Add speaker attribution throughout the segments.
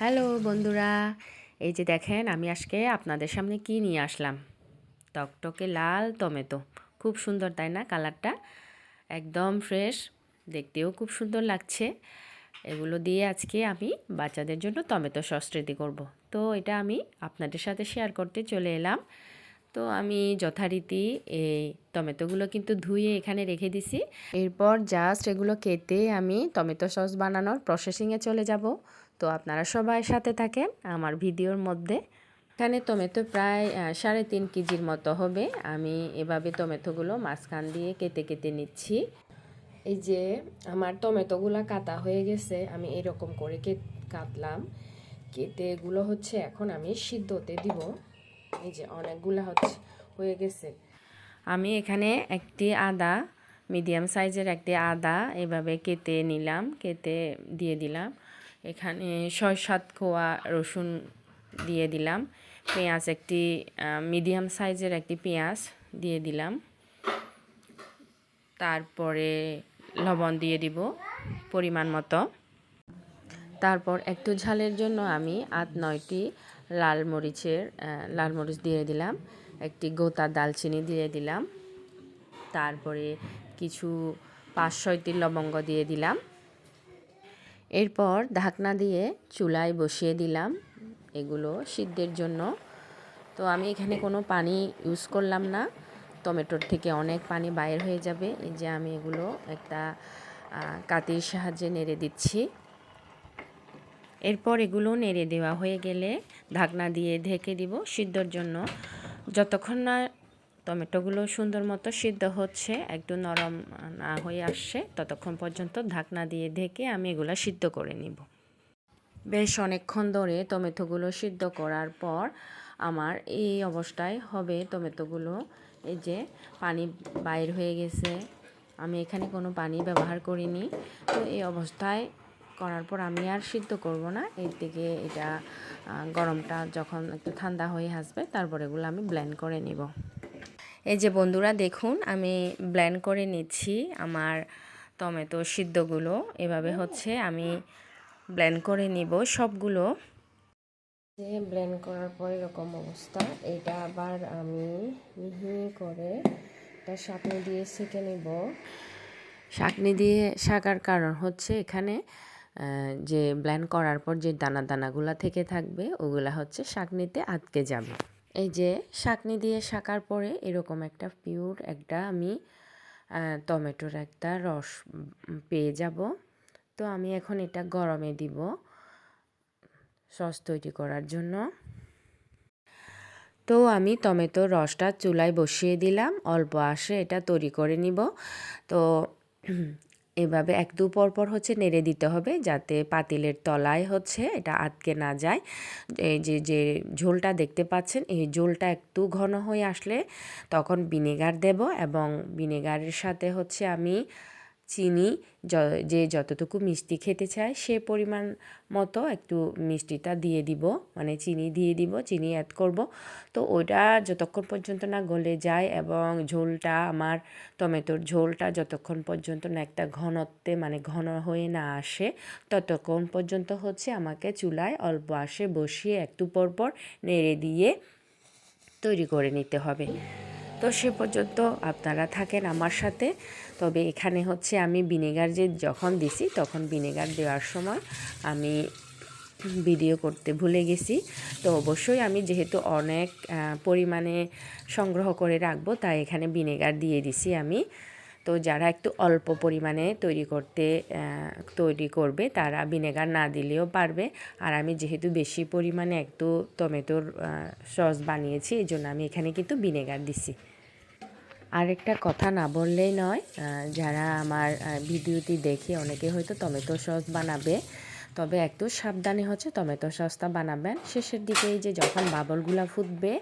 Speaker 1: Hello বন্ধুরা, এই যে দেখেন আমি আজকে আপনাদের সামনে কি নিয়ে আসলাম? টকটকে লাল টমেটো। খুব সুন্দর, তাই না কালারটা? একদম ফ্রেশ, দেখতেও খুব সুন্দর লাগছে। এগুলো দিয়ে আজকে আমি বাচ্চাদের জন্য টমেটো সস রেডি করব। তো এটা আমি আপনাদের সাথে শেয়ার করতে চলে এলাম। তো আমি যথারীতি এই টমেটোগুলো কিন্তু ধুয়ে এখানে রেখে দিছি। এরপর জাস্ট এগুলো কেটে আমি টমেটো সস বানানোর প্রসেসিংয়ে চলে যাব। তো আপনারা সবাই সাথে থাকেন আমার ভিডিওর মধ্যে। এখানে টমেটো প্রায় সাড়ে তিন কেজির মতো হবে। আমি এভাবে টমেটোগুলো মাঝখান দিয়ে কেটে কেটে নিচ্ছি। এই যে আমার টমেটোগুলো কাটা হয়ে গেছে, আমি এরকম করে কাটলাম। কেটে এগুলো হচ্ছে এখন আমি সিদ্ধতে দিব। এই যে অনেকগুলো হচ্ছে, হয়ে গেছে। আমি এখানে একটি আদা, মিডিয়াম সাইজের একটি আদা এভাবে কেটে নিলাম, কেটে দিয়ে দিলাম। এখানে ছয় সাত কোয়া রসুন দিয়ে দিলাম। পেঁয়াজ একটি মিডিয়াম সাইজের একটি পেঁয়াজ দিয়ে দিলাম। তারপরে লবণ দিয়ে দিব পরিমাণ মতো। তারপর একটু ঝালের জন্য আমি আট, নয়টি লাল মরিচের লাল মরিচ দিয়ে দিলাম, একটি গোতা দালচিনি দিয়ে দিলাম, তারপরে কিছু পাঁচ ছয়টি লবঙ্গ দিয়ে দিলাম। এরপর ঢাকনা দিয়ে চুলায় বসিয়ে দিলাম এগুলো সিদ্ধের জন্য। তো আমি এখানে কোনো পানি ইউজ করলাম না, টমেটোর থেকে অনেক পানি বাইর হয়ে যাবে। এই যে আমি এগুলো একটা কাতির সাহায্যে নেড়ে দিচ্ছি। এরপর এগুলো নেড়ে দেওয়া হয়ে গেলে ঢাকনা দিয়ে ঢেকে দিব সিদ্ধর জন্য। যতক্ষণ না টমেটোগুলো সুন্দর মতো সিদ্ধ হচ্ছে, একটু নরম না হয়ে আসছে, ততক্ষণ পর্যন্ত ঢাকনা দিয়ে ঢেকে আমি এগুলো সিদ্ধ করে নিব। বেশ অনেকক্ষণ ধরে টমেটোগুলো সিদ্ধ করার পর আমার এই অবস্থায় হবে টমেটোগুলো। এই যে পানি বাইর হয়ে গেছে। আমি এখানে কোনো পানি ব্যবহার করিনি। তো এই অবস্থায় করার পর আমি আর সিদ্ধ করব না। এর থেকে এটা গরমটা যখন একটু ঠান্ডা হয়ে আসবে, তারপর এগুলো আমি ব্লেন্ড করে নিব। এই যে বন্ধুরা, দেখুন, আমি ব্লেন্ড করে নিচ্ছি আমার টমেটো সিদ্ধগুলো। এভাবে হচ্ছে আমি ব্লেন্ড করে নিব সবগুলো। যে ব্লেন্ড করার পর এরকম অবস্থা, এটা আবার আমি মিহি করে এটা শাকনি দিয়ে সেঁকে নিব। শাকনি দিয়ে শাকার কারণ হচ্ছে এখানে যে ব্লেন্ড করার পর যে দানা দানাগুলো থেকে থাকবে, ওগুলা হচ্ছে শাকনিতে আটকে যাবে। এই যে শাকনি দিয়ে শাকার পরে এরকম একটা পিওর একটা আমি টমেটোর একটা রস পেয়ে যাব। তো আমি এখন এটা গরমে দিব সস তৈরি করার জন্য। তো আমি টমেটোর রসটা চুলায় বসিয়ে দিলাম, অল্প আসে এটা তৈরি করে নিব। তো এভাবে এক দু পর হচ্ছে নেড়ে দিতে হবে যাতে পাতিলের তলায় হচ্ছে এটা আটকে না যায়। এই যে যে ঝোলটা দেখতে পাচ্ছেন, এই ঝোলটা একটু ঘন হয়ে আসলে তখন ভিনেগার দেব এবং ভিনেগারের সাথে হচ্ছে আমি চিনি, যে যতটুকু মিষ্টি খেতে চায় সে পরিমাণ মতো একটু মিষ্টিটা দিয়ে দিব মানে চিনি দিয়ে দিব, চিনি অ্যাড করব। তো ওইটা যতক্ষণ পর্যন্ত না গলে যায় এবং ঝোলটা, আমার টমেটোর ঝোলটা যতক্ষণ পর্যন্ত না একটা ঘনত্বে মানে ঘন হয়ে না আসে, ততক্ষণ পর্যন্ত হচ্ছে আমাকে চুলায় অল্প আসে বসিয়ে একটু পরপর নেড়ে দিয়ে তৈরি করে নিতে হবে। তো সে পর্যন্ত আপনারা থাকেন আমার সাথে। তবে এখানে হচ্ছে আমি ভিনেগার যে যখন দিছি, তখন ভিনেগার দেওয়ার সময় আমি ভিডিও করতে ভুলে গেছি। তো অবশ্যই আমি যেহেতু অনেক পরিমাণে সংগ্রহ করে রাখব, তাই এখানে ভিনেগার দিয়ে দিছি আমি। তো যারা একটু অল্প পরিমাণে তৈরি করতে তৈরি করবে, তারা ভিনেগার না দিলেও পারবে। আর আমি যেহেতু বেশি পরিমাণে একটু টমেটোর সস বানিয়েছি, এই জন্য আমি এখানে কিন্তু ভিনেগার দিছি। আরেকটা কথা না বললেই নয় যারা আমার ভিডিওটি দেখে অনেকে হয়তো টমেটো সস বানাবে, তবে একটু সাবধানে হচ্ছে টমেটো সসটা বানাবেন। শেষের দিকে যে যখন বাবলগুলা ফুটবে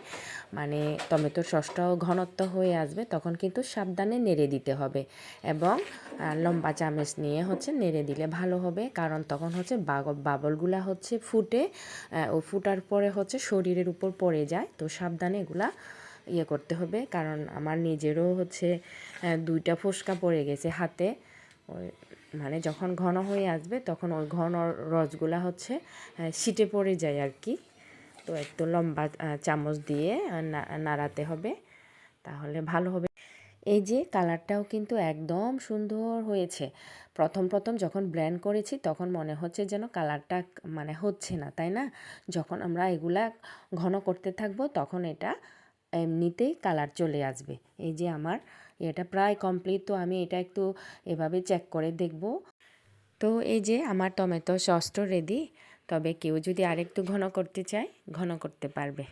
Speaker 1: মানে টমেটো সসটাও ঘনত্ব হয়ে আসবে, তখন কিন্তু সাবধানে নেড়ে দিতে হবে এবং লম্বা চামচ নিয়ে হচ্ছে নেড়ে দিলে ভালো হবে, কারণ তখন হচ্ছে বাবলগুলা হচ্ছে ফুটে ও ফুটার পরে হচ্ছে শরীরের উপর পড়ে যায়, তো সাবধানে এগুলা ইয়ে করতে হবে। কারণ আমার নিজেরও হচ্ছে দুইটা ফোসকা পড়ে গেছে হাতে। ওই মানে যখন ঘন হয়ে আসবে তখন ওই ঘন রসগুলা হচ্ছে সিটে পড়ে যায় আর কি। তো একটু লম্বা চামচ দিয়ে নাড়াতে হবে, তাহলে ভালো হবে। এই যে কালারটাও কিন্তু একদম সুন্দর হয়েছে। প্রথম প্রথম যখন ব্ল্যান্ড করেছি তখন মনে হচ্ছে যেন কালারটা মানে হচ্ছে না, তাই না? যখন আমরা এগুলা ঘন করতে থাকব তখন এটা এমনিতেই কালার চলে আসবে। এই যে আমার, এটা প্রায় কমপ্লিট তো আমি এটা একটু এভাবে চেক করে দেখব। তো এই যে আমার টমেটো সসটা রেডি তবে কেউ যদি আরেকটু ঘন করতে চায়, ঘন করতে পারবে।